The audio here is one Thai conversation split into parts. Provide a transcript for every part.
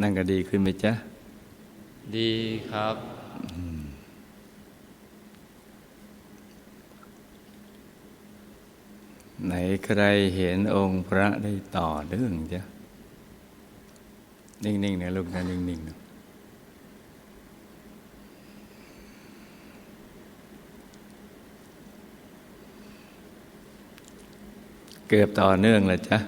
นั่งก็ดีขึ้นไหมจ๊ะ ดีครับ ไหนใครเห็นองค์พระได้ต่อเรื่องจ๊ะ นิ่งๆนะลูกนะนิ่งๆนะเกือบต่อเนื่องแล้วจ๊ะ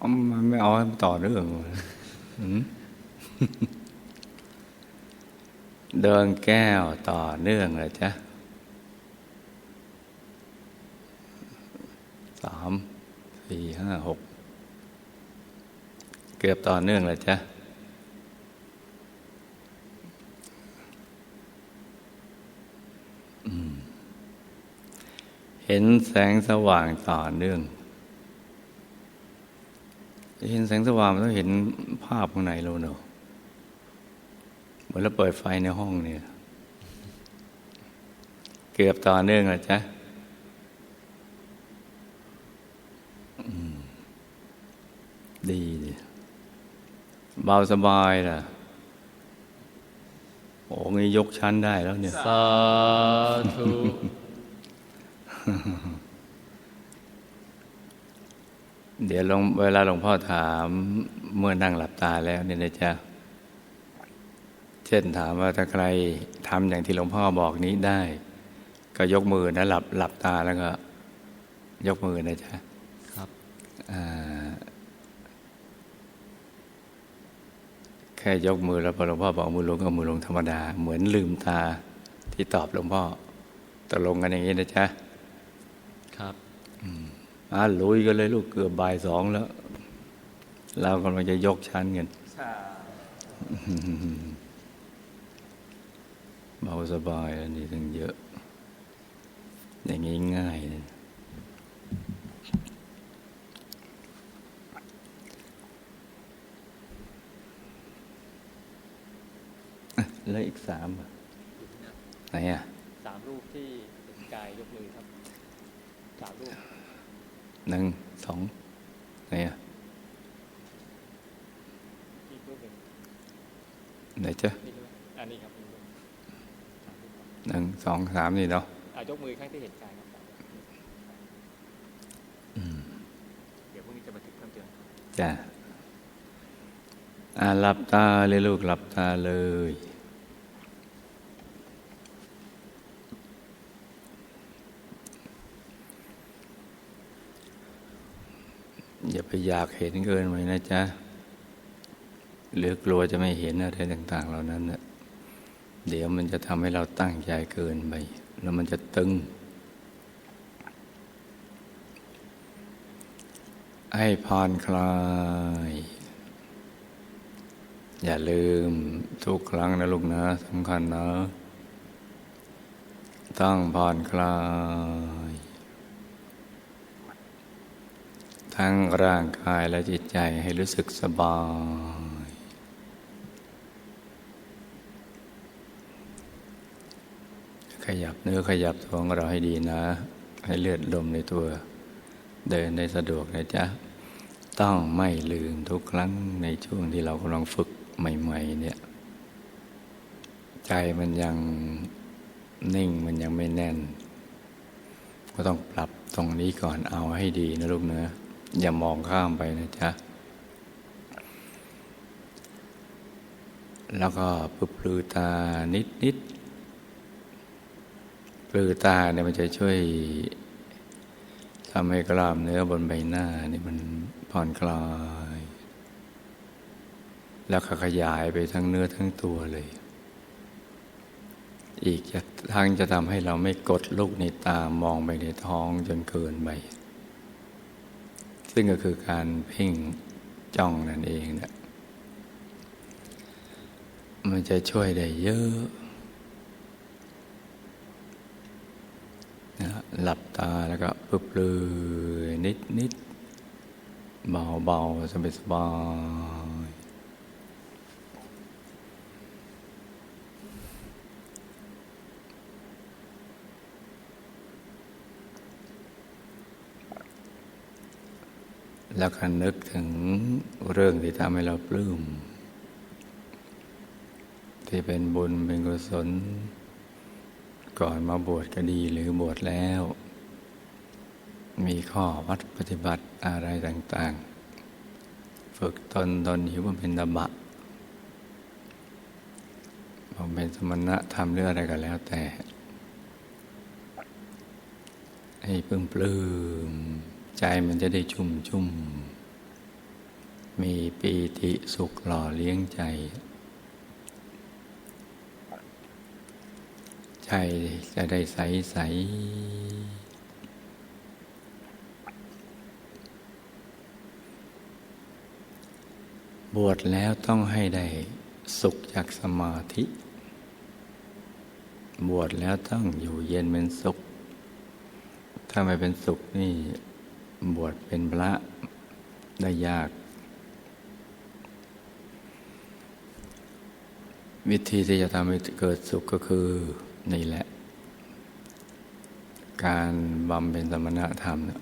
มันไม่เอาต่อเรื่องเดินแก้วต่อเนื่องเลยจ๊ะสามสี่ห้าหกเกือบต่อเนื่องเลยจ๊ะเห็นแสงสว่างต่อเนื่อง เห็นแสงสว่างมันต้องเห็นภาพข้างในเราเนอะเหมือนเราเปิดไฟในห้องเนี่ย เกือบต่อเนื่องแล้วจ๊ะดีดีเบาสบายล่ะ โอ้งี้ยกชั้นได้แล้วเนี่ย สาธุ เดี๋ยวหลวงเวลาหลวงพ่อถามเมื่อนั่งหลับตาแล้วเนี่ยนะจ๊ะ เช่นถามว่าถ้าใครทำอย่างที่หลวงพ่อบอกนี้ได้ ก็ยกมือนะหลับหลับตาแล้วก็ ยกมือนะจ๊ะ ครับอ่าแค่ยกมือแล้วพอหลวงพ่อบอกมือลงก็มือลงธรรมดา เหมือนลืมตาที่ตอบหลวงพ่อตกลงกันอย่างนี้นะจ๊ะ ครับอ่าลุยกันเลยลูกเกือบบ่ายสองแล้ว เรากำลังจะยกชั้นกันเบาสบายอันนี้ตั้งเยอะ อย่างนี้ง่ายเลยอะแล้วอีกสามอะไหนอะสามรูปที่เป็นกายยกมือครับสามรูป หนึ่งสองไหนอะอีกรูปหนึ่งไหนจ๊ะหมอันนี้ครับหนึ่งสองสามนี่เนาะอะยกมือข้างที่เห็นกายครับเดี๋ยวพรุ่งนี้จะบันทึกเพิ่มเติมจ้ะอ่าหลับตาเลยลูกหลับตาเลย อย่า ไปอยากเห็นเกินไปนะจ๊ะ หรือกลัวจะไม่เห็นอะไรต่าง ๆ เหล่านั้นเนะ่ะเดี๋ยวมันจะทำให้เราตั้งใจเกินไป แล้วมันจะตึง ให้ผ่อนคลาย อย่าลืมทุกครั้งนะลูกนะสำคัญนะ ต้องผ่อนคลาย ทั้งร่างกายและจิตใจให้รู้สึกสบาย ขยับเนื้อขยับตัวของเราให้ดีนะ ให้เลือดลมในตัว เดินได้สะดวกนะจ๊ะ ต้องไม่ลืมทุกครั้งในช่วงที่เรากำลังฝึกใหม่ ๆ เนี่ย ใจมันยังนิ่งมันยังไม่แน่น ก็ต้องปรับตรงนี้ก่อนเอาให้ดีนะลูกเนื้อ อย่ามองข้ามไปนะจ๊ะ แล้วก็ปลือตานิดนิดปลือตาเนี่ยมันจะช่วยทำให้กล้ามเนื้อบนใบหน้านี่มันผ่อนคลาย แล้วขยายไปทั้งเนื้อทั้งตัวเลย อีกจะทางจะทำให้เราไม่กดลูกในตามองไปในท้องจนเกินไป ซึ่งก็คือการเพ่งจ้องนั่นเองเนี่ยมันจะช่วยได้เยอะนะหลับตาแล้วก็ปึบเลยนิดนิดเบาเบาสบายสบาย แล้วก็นึกถึงเรื่องที่ทำให้เราปลื้ม ที่เป็นบุญเป็นกุศล ก่อนมาบวชก็ดีหรือบวชแล้ว มีข้อวัดปฏิบัติอะไรต่างๆ ฝึกตนตนหิวมันเป็นตบะผมเป็นสมณะทำเรื่องอะไรก็แล้วแต่ ให้ปลื้มปลื้ม ใจมันจะได้ชุ่มชุ่ม มีปีติสุขหล่อเลี้ยงใจ ใจจะได้ใสใสบวชแล้วต้องให้ได้สุขจากสมาธิ บวชแล้วต้องอยู่เย็นเป็นสุข ถ้าไม่เป็นสุขนี่ บวชเป็นพระได้ยาก วิธีที่จะทำให้เกิดสุขก็คือนี่แหละ การบำเพ็ญสมณธรรมเนี่ย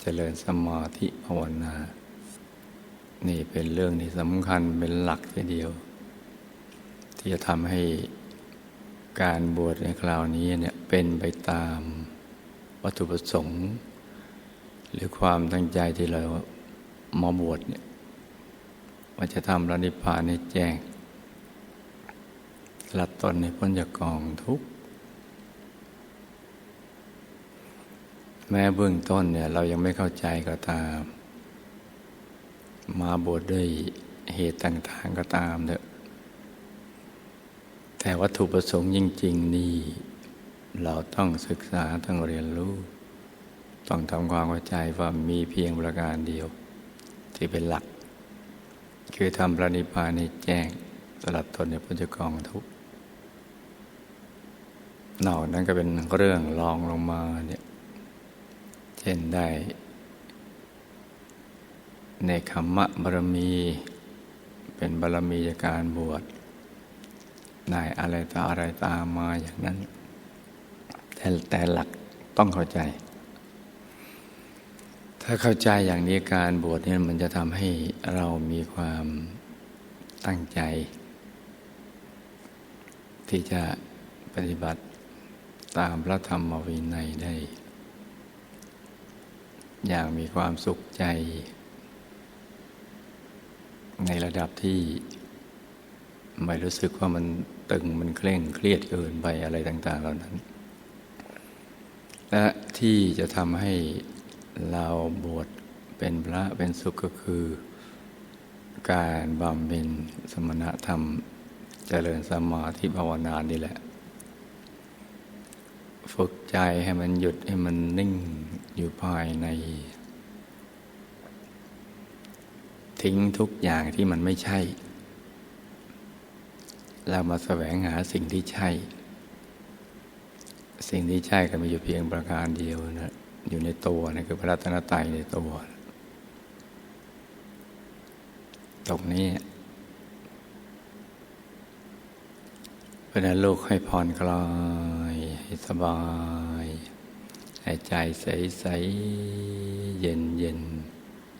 เจริญสมาธิภาวนา นี่เป็นเรื่องที่สำคัญเป็นหลักทีเดียว ที่จะทำให้การบวชในคราวนี้เนี่ยเป็นไปตามวัตถุประสงค์ หรือความตั้งใจที่เรามาบวชเนี่ยว่าจะทำระนิพพานให้แจ้งหลัดตนในพ้นจากกองทุกข์แม้เบื้องต้นเนี่ยเรายังไม่เข้าใจก็ตาม มาบวชด้วยเหตุต่าง ๆก็ตามเถอะแต่วัตถุประสงค์จริง ๆ นี่ เราต้องศึกษาต้องเรียนรู้ ต้องทำความเข้าใจว่ามีเพียงประการเดียว ที่เป็นหลัก คือทำพระนิพพานในแจ้งสลัดตนในพุทธกองทุกนอกนั้นก็เป็นเรื่องรองลงมาเนี่ยเช่นได้ ในคำมะบารมี เป็นบารมีจากการบวชได้อะไรต่ออะไรตามมาอย่างนั้น แต่แต่หลักต้องเข้าใจ ถ้าเข้าใจอย่างนี้การบวชเนี่ยมันจะทำให้เรามีความตั้งใจ ที่จะปฏิบัติตามพระธรรมวินัยได้ อย่างมีความสุขใจ ในระดับที่ไม่รู้สึกว่ามันตึงมันเคร่งเครียดเกินไปอะไรต่าง ๆ เหล่านั้น และที่จะทำให้ เราบวชเป็นพระเป็นสุขก็คือ การบำเพ็ญสมณธรรมเจริญสมาธิภาวนานี่แหละ ฝึกใจให้มันหยุดให้มันนิ่งอยู่ภายใน ทิ้งทุกอย่างที่มันไม่ใช่ เรามาแสวงหาสิ่งที่ใช่ สิ่งที่ใช่ก็มีอยู่เพียงประการเดียวนะ อยู่ในตัวนะคือพระรัตนตรัยในตัว ตรงนี้เพราะนั้นลูกให้ผ่อนคลาย ให้สบายให้ใจใสใสเย็นเย็น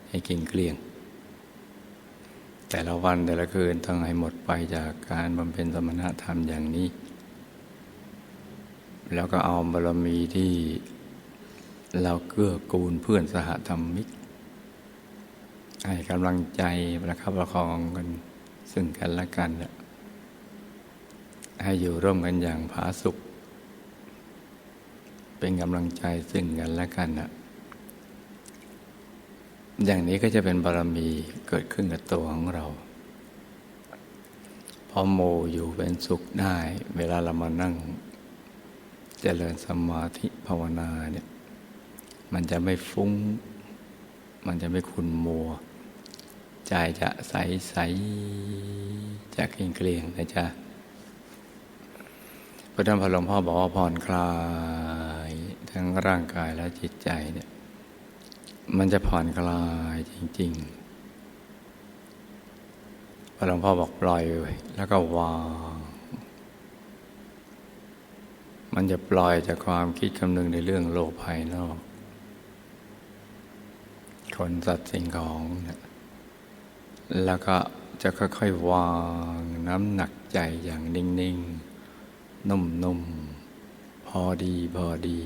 ให้กินเกลี้ยง แต่ละวันแต่ละคืนต้องให้หมดไปจากการบำเพ็ญสมณธรรมอย่างนี้ แล้วก็เอาบารมีที่ เราเกื้อกูลเพื่อนสหธรรมิก ให้กำลังใจประคับประคองกัน ซึ่งกันและกันเนี่ยให้อยู่ร่วมกันอย่างผาสุกเป็นกำลังใจซึ่งกันและกันนะอย่างนี้ก็จะเป็นบารมีเกิดขึ้นกับตัวของเรา พอโมอยู่เป็นสุขได้ เวลาเรามานั่งเจริญสมาธิภาวนาเนี่ย มันจะไม่ฟุ้ง มันจะไม่ขุนมัว ใจจะใสใสจะเกลียงเกลียงนะจ๊ะพระท่านพระหลวงพ่อบอกว่าผ่อนคลาย ทั้งร่างกายและจิตใจเนี่ย มันจะผ่อนคลายจริง ๆ พระหลวงพ่อบอกปล่อยแล้วก็วางมันจะปล่อยจากความคิดคำนึงในเรื่องโลกภายนอก คนสัตว์สิ่งของ แล้วก็จะค่อยๆวางน้ำหนักใจอย่างนิ่งๆ นุ่มๆ พอดีพอดี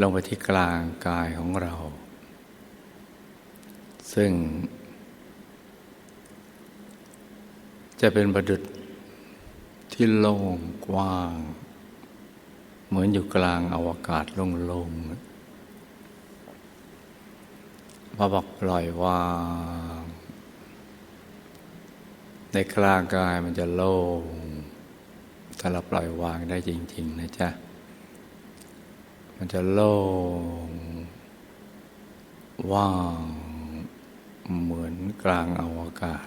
ลงไปที่กลางกายของเรา ซึ่ง จะเป็นประดุษที่โล่งกว้าง เหมือนอยู่กลางอวกาศโล่งๆ พอบอกปล่อยวางในกลางกายมันจะโล่งถ้าเราปล่อยวางได้จริง ๆ นะจ๊ะ มันจะโล่งว่างเหมือนกลางอวกาศ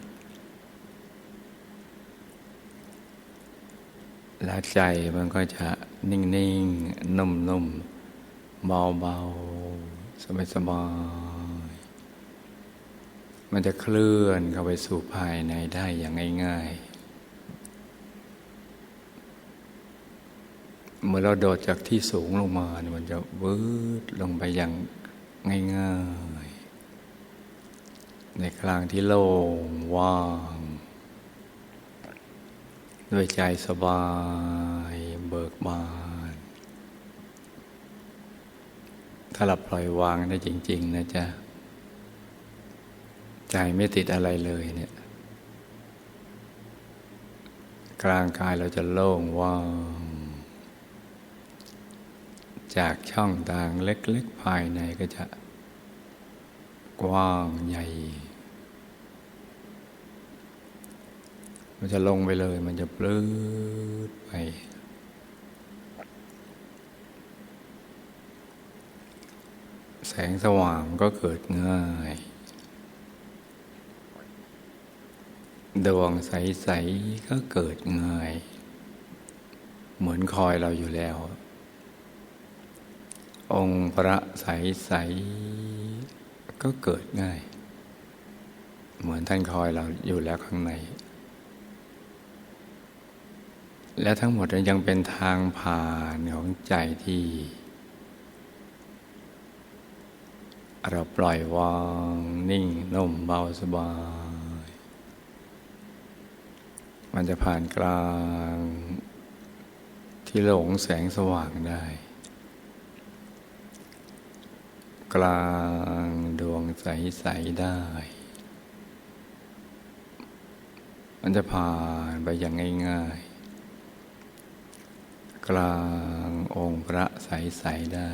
และใจมันก็จะนิ่ง ๆ นุ่ม ๆ เบา ๆ สบาย มันจะเคลื่อนเข้าไปสู่ภายในได้อย่างง่ายๆ เมื่อเราโดดจากที่สูงลงมาเนี่ยมันจะวืดลงไปอย่างง่ายๆ ในกลางที่โล่งว่าง ด้วยใจสบายเบิกบาน ถ้าเราปล่อยวางได้จริง ๆ นะจ๊ะ ใจไม่ติดอะไรเลยเนี่ย กลางกายเราจะโล่งว่างจากช่องทางเล็ก ๆ ภายในก็จะ กว้างใหญ่มันจะลงไปเลย มันจะปลื้ดไปแสงสว่างก็เกิดง่าย ดวงใส ๆ ก็เกิดง่ายเหมือนคอยเราอยู่แล้ว องค์พระใส ๆ ก็เกิดง่าย เหมือนท่านคอยเราอยู่แล้วข้างใน และทั้งหมดนั้นยังเป็นทางผ่านของใจที่ เราปล่อยวางนิ่งนุ่มเบาสบาย มันจะผ่านกลางที่หลงแสงสว่างได้ กลางดวงใส ๆ ได้ มันจะผ่านไปอย่างง่าย ๆ กลางองค์พระใส ๆ ได้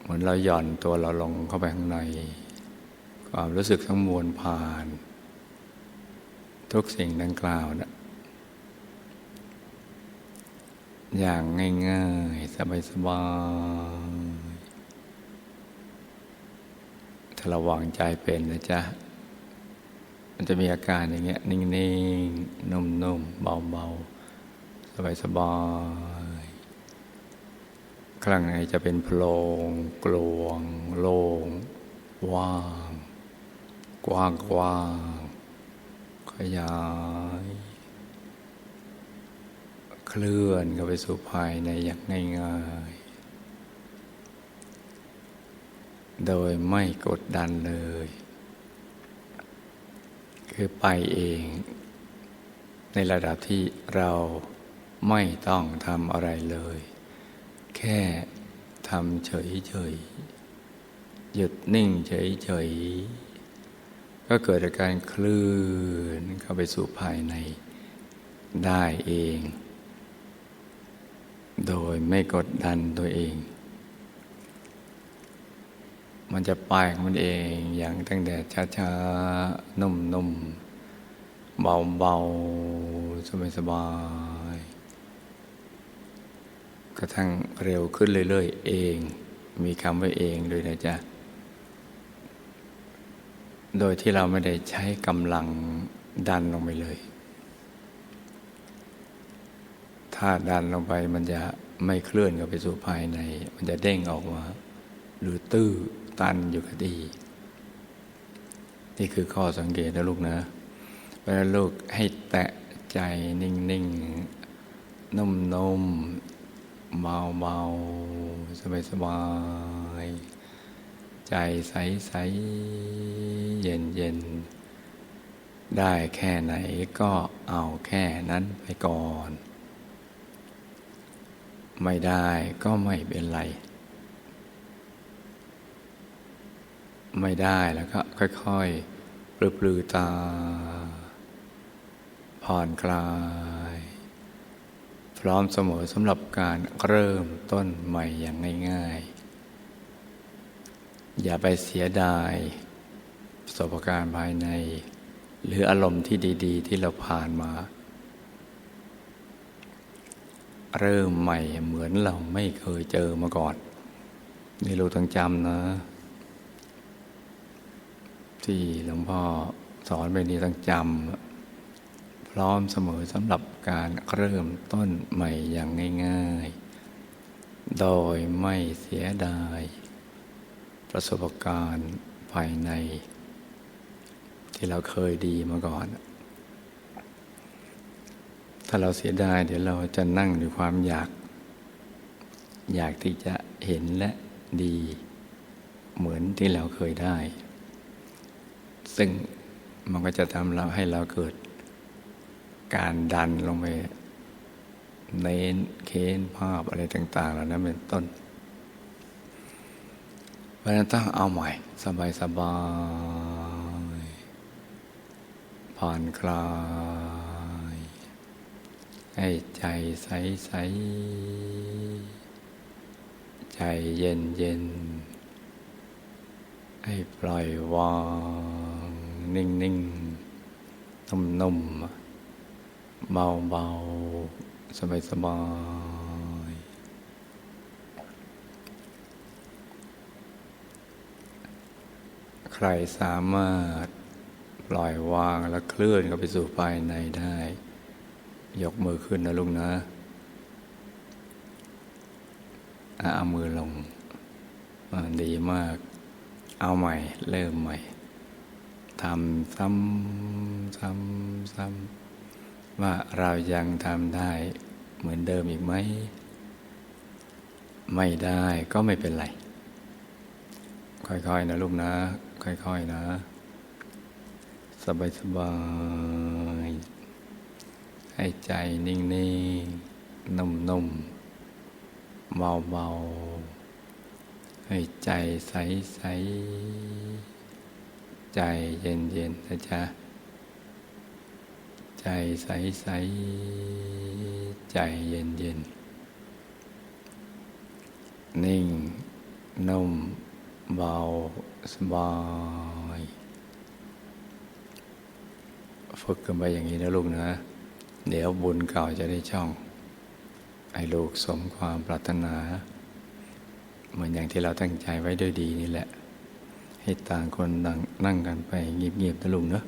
เหมือนเราหย่อนตัวเราลงเข้าไปข้างใน ความรู้สึกทั้งมวลผ่าน ทุกสิ่งดังกล่าวนะอย่างง่ายๆ สบายๆถ้าราวางใจเป็นนะจ๊ะ มันจะมีอาการอย่างเงี้ย นิ่งๆ นุ่มๆ เบาๆ สบายๆข้างในจะเป็นโพรงกลวง โล่งว่าง กว้างกว้างขยาย เคลื่อนเข้าไปสู่ภายในอย่างง่ายๆ โดยไม่กดดันเลย คือไปเอง ในระดับที่เราไม่ต้องทำอะไรเลย แค่ทำเฉยๆ หยุดนิ่งเฉยๆ ก็เกิดอาการเคลื่อนเข้าไปสู่ภายในได้เอง โดยไม่กดดันตัวเอง มันจะไปของมันเองอย่างตั้งแต่ช้าๆ นุ่มๆ เบาๆ สบายๆ กระทั่งเร็วขึ้นเรื่อยๆ เอง มีคำว่าเองด้วยนะจ๊ะ โดยที่เราไม่ได้ใช้กำลังดันลงไปเลย ถ้าดันลงไปมันจะไม่เคลื่อนเข้าไปสู่ภายใน มันจะเด้งออกมา หรือตื้อตันอยู่กับที่นี่คือข้อสังเกตนะลูกนะเวลาลูกให้แตะใจนิ่งๆ นุ่มๆ เบาๆ สบายสบายๆ ใจใสใสๆเย็นเย็นๆได้แค่ไหนก็เอาแค่นั้นไปก่อน ไม่ได้ก็ไม่เป็นไร ไม่ได้แล้วก็ค่อยๆ ปลือปลือตา ผ่อนคลาย พร้อมเสมอสำหรับการเริ่มต้นใหม่อย่างง่าย ๆ อย่าไปเสียดายประสบการณ์ภายใน หรืออารมณ์ที่ดี ๆ ที่เราผ่านมา เริ่มใหม่เหมือนเราไม่เคยเจอมาก่อนนี่เราต้องจำนะ ที่หลวงพ่อสอนไปนี้ต้องจำพร้อมเสมอสำหรับการเริ่มต้นใหม่อย่างง่าย ๆ โดยไม่เสียดาย ประสบการณ์ภายใน ที่เราเคยดีมาก่อน ถ้าเราเสียดายเดี๋ยวเราจะนั่งด้วยความอยาก อยากที่จะเห็นและดี เหมือนที่เราเคยได้ ซึ่งมันก็จะทำเราให้เราเกิด การดันลงไปเน้นเค้นภาพอะไรต่าง ๆ เหล่านั้นเป็นต้น เพราะนั้นต้องเอาใหม่ สบายสบายผ่อนคลายให้ใจใสใสใจเย็นเย็นให้ปล่อยวางนิ่งนิ่งนุ่มนุ่มเบาเบาสบายสบายๆใค รสามารถปล่อยวางและเคลื่อนเข้าไปสู่ภายในได้ ยกมือขึ้นนะลุงนะเอามือลงอดีมาก เอาใหม่ เริ่มใหม่ทำซ้ำซ้ำซ้ำว่าเรายังทำได้เหมือนเดิมอีกไหม ไม่ได้ก็ไม่เป็นไร ค่อยๆนะลูกนะ ค่อยๆนะ สบายๆให้ใจนิ่งๆ นุ่มๆ เบาๆ ให้ใจใสๆ ใจเย็นๆนะจ๊ะ ใจใสๆ ใจเย็นๆ นิ่ง นุ่ม เบาสบาย ฝึกกันไปอย่างนี้นะลูกนะ เดี๋ยวบุญเก่าจะได้ช่อง ไอ้ลูกสมความปรารถนา เหมือนอย่างที่เราตั้งใจไว้ด้วยดีนี่แหละ ให้ต่างคนดังนั่งกันไปเงียบๆนะลุงเนาะ